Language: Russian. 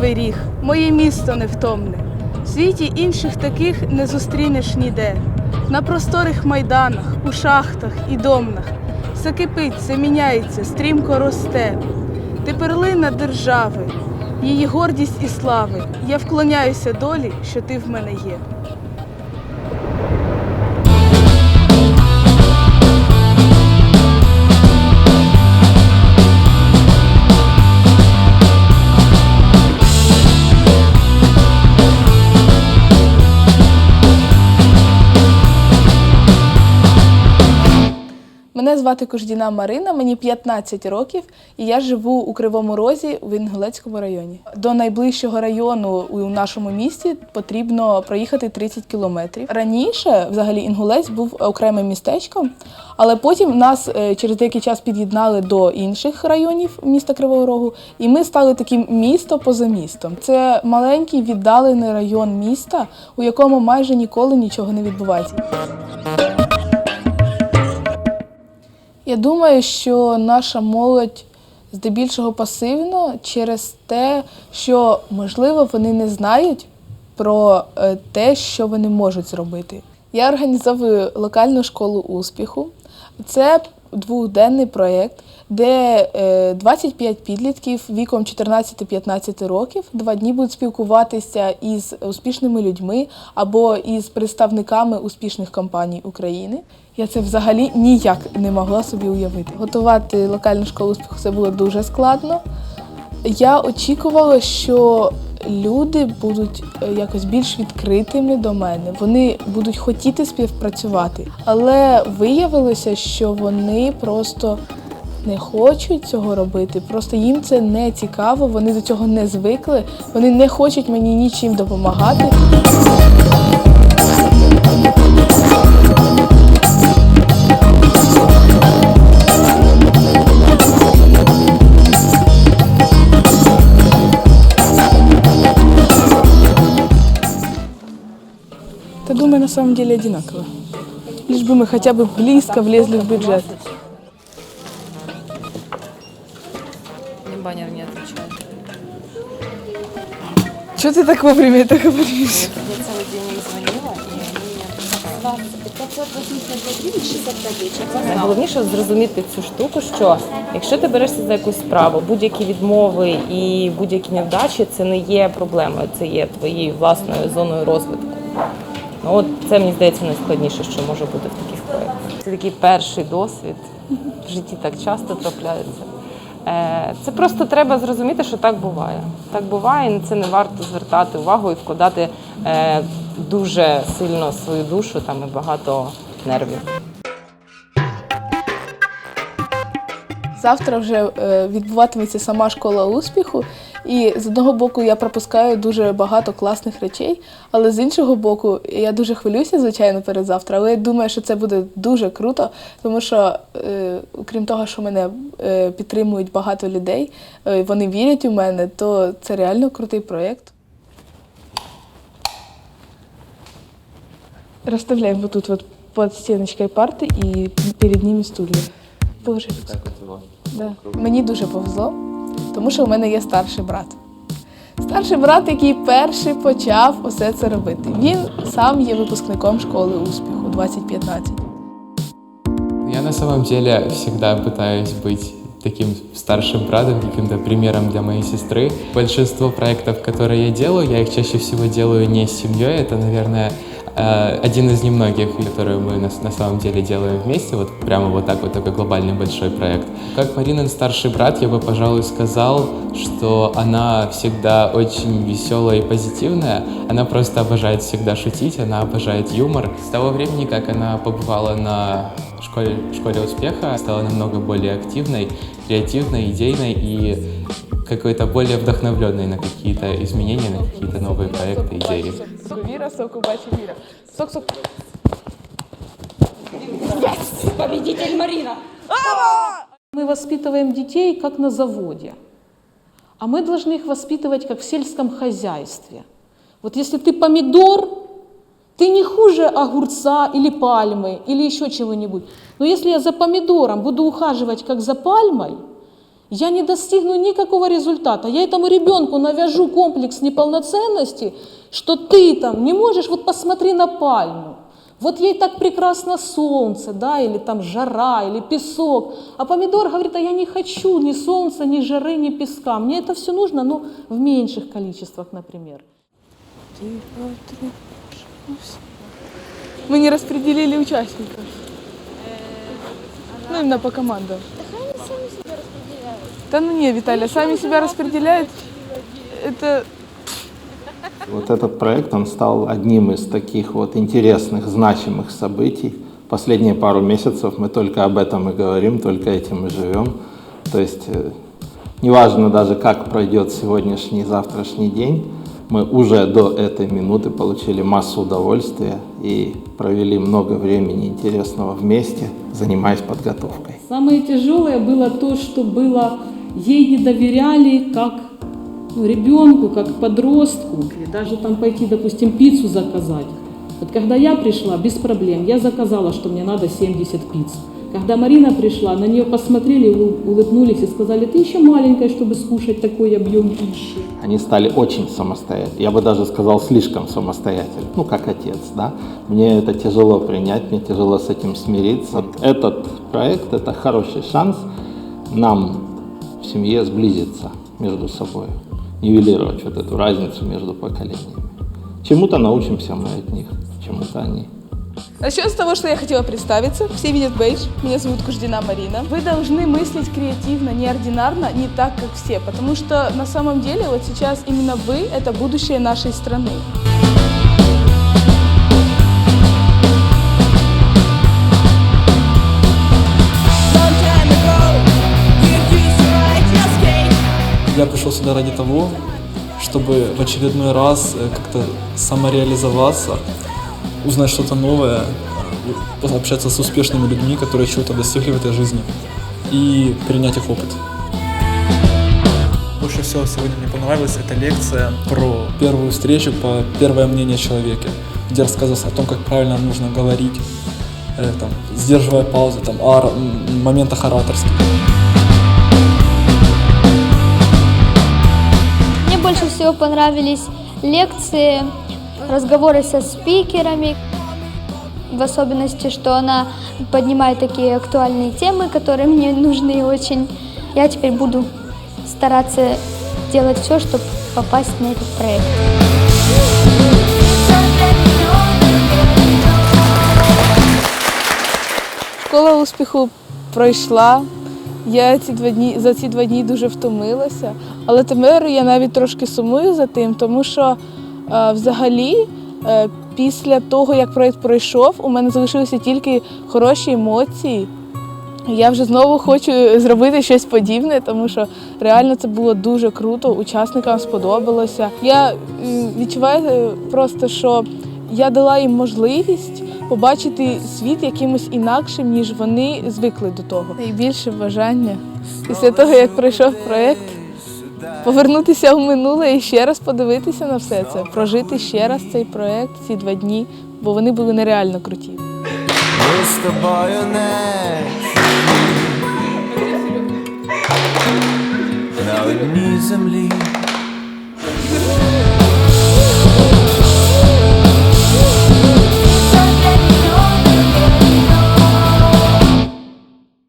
Кривий ріг, моє місто невтомне. В світі інших таких не зустрінеш ніде. На просторих майданах, у шахтах і домнах все кипить, все міняється, стрімко росте. Ти перлина держави, її гордість і слави. Я вклоняюся долі, що ти в мене є. Мене звати Куждіна Марина, мені 15 років, і я живу у Кривому Розі в Інгулецькому районі. До найближчого району у нашому місті потрібно проїхати 30 кілометрів. Раніше, взагалі, Інгулець був окремим містечком, але потім нас е, через деякий час під'єднали до інших районів міста Кривого Рогу, і ми стали таким місто поза містом. Це маленький віддалений район міста, у якому майже ніколи нічого не відбувається. Я думаю, що наша молодь здебільшого пасивна через те, що можливо вони не знають про е, те, що вони можуть зробити. Я організовую локальну школу успіху. Це двохденний проєкт, де е, 25 підлітків віком 14-15 років два дні будуть спілкуватися із успішними людьми або із представниками успішних компаній України. Я це взагалі ніяк не могла собі уявити. Готувати локальну школу успіху це було дуже складно. Я очікувала, що люди будуть е, якось більш відкритими до мене. Вони будуть хотіти співпрацювати. Але виявилося, що вони просто не хочуть цього робити. Просто їм це не цікаво, вони до цього не звикли, вони не хочуть мені нічим допомагати. Да думаю, на самом деле одинаково. Лишь бы мы хотя бы близко влезли в бюджет. Мне баннер не отвечает. Что ты так вовремя это говоришь? Я целый день им звонила, и они не Найголовніше зрозуміти цю штуку, що якщо ти берешся за якусь справу, будь-які відмови і будь-які невдачі це не є проблемою, це є твоєю власною зоною розвитку. Ну от це мені здається найскладніше, що може бути в таких проєктах. Це такий перший досвід. В житті так часто трапляється. Е, Це просто треба зрозуміти, що так буває. Так буває, і це не варто звертати увагу і вкладати е, дуже сильно свою душу там і багато нервів. Завтра вже е, відбуватиметься сама школа успіху, і з одного боку я пропускаю дуже багато класних речей, але з іншого боку, я дуже хвилююся, звичайно, перед завтра. Але я думаю, що це буде дуже круто, тому що, е, окрім того, що мене е, підтримують багато людей, е, вони вірять у мене, то це реально крутий проєкт. Розставляємо вот тут вот под стіночкою парти і перед ними стулья. Боже, Да. Мені дуже повезло, тому що у мене є старший брат. Старший брат, який перший почав усе це робити. Він сам є випускником школи успіху 2015. Я на самом деле всегда пытаюсь быть таким старшим братом, каким-то примером для моей сестры. Большинство проектов, которые я делаю, я их чаще всего делаю не с семьей. Это, наверное, э, один из немногих, которые мы на, на самом деле делаем вместе, вот прямо вот так вот такой глобальный большой проект. Как Маринин старший брат, я бы, пожалуй, сказал, что она всегда очень веселая и позитивная. Она просто обожает всегда шутить, она обожает юмор. С того времени, как она побывала на школе, школе успеха, стала намного более активной, креативной, идейной и какой-то более вдохновленной на какие-то изменения, на какие-то новые проекты, идеи. Соку. Сок. Победитель Марина! Мы воспитываем детей как на заводе, а мы должны их воспитывать как в сельском хозяйстве. Вот если ты помидор, ты не хуже огурца или пальмы или еще чего-нибудь. Но если я за помидором буду ухаживать как за пальмой, я не достигну никакого результата. Я этому ребенку навяжу комплекс неполноценности, что ты там не можешь, вот посмотри на пальму. Вот ей так прекрасно солнце, да, или там жара, или песок. А помидор говорит, а я не хочу ни солнца, ни жары, ни песка. Мне это все нужно, но в меньших количествах, например. Мы не распределили участников. Ну, именно по командам. Да ну не, Виталия, сами себя распределяют. Это Вот этот проект, он стал одним из таких вот интересных, значимых событий. Последние пару месяцев мы только об этом и говорим, только этим и живем. То есть э, неважно даже, как пройдет сегодняшний завтрашний день, мы уже до этой минуты получили массу удовольствия и провели много времени интересного вместе, занимаясь подготовкой. Самое тяжелое было то, что было, ей не доверяли как ну, ребенку, как подростку, и даже там пойти, допустим, пиццу заказать. Вот когда я пришла, без проблем, я заказала, что мне надо 70 пиц. Когда Марина пришла, на нее посмотрели, улы- улыбнулись и сказали, ты еще маленькая, чтобы скушать такой объем пищи. Они стали очень самостоятельны. Я бы даже сказал, слишком самостоятельны. Ну, как отец, да. Мне это тяжело принять, мне тяжело с этим смириться. Этот проект – это хороший шанс нам в семье сблизиться между собой, нивелировать вот эту разницу между поколениями. Чему-то научимся мы от них, чему-то они. Начнем с того, что я хотела представиться. Все видят бейдж. Меня зовут Куждина Марина. Вы должны мыслить креативно, неординарно, не так, как все. Потому что на самом деле вот сейчас именно вы – это будущее нашей страны. Пришел сюда ради того, чтобы в очередной раз э, как-то самореализоваться, узнать что-то новое, э, общаться с успешными людьми, которые чего-то достигли в этой жизни, и перенять их опыт. Больше всего сегодня мне понравилась эта лекция про первую встречу, по первое мнение о человеке, где рассказывалось о том, как правильно нужно говорить, э, там, сдерживая паузы, там, о моментах ораторских. больше всего понравились лекции, разговоры со спикерами, в особенности, что она поднимает такие актуальные темы, которые мне нужны очень. Я теперь буду стараться делать все, чтобы попасть на этот проект. Школа успіху пройшла. Я ці два дні за ці два дні дуже втомилася, Але тепер я навіть трошки сумую за тим, тому що е, взагалі е, після того, як проєкт пройшов, у мене залишилися тільки хороші емоції. Я вже знову хочу зробити щось подібне, тому що реально це було дуже круто, учасникам сподобалося. Я відчуваю просто, що я дала їм можливість побачити світ якимось інакшим, ніж вони звикли до того. Найбільше бажання після того, як пройшов проєкт, повернутися в минуле і ще раз подивитися на все це, прожити ще раз цей проєкт, ці два дні, бо вони були нереально круті. Ми з тобою не на одній землі.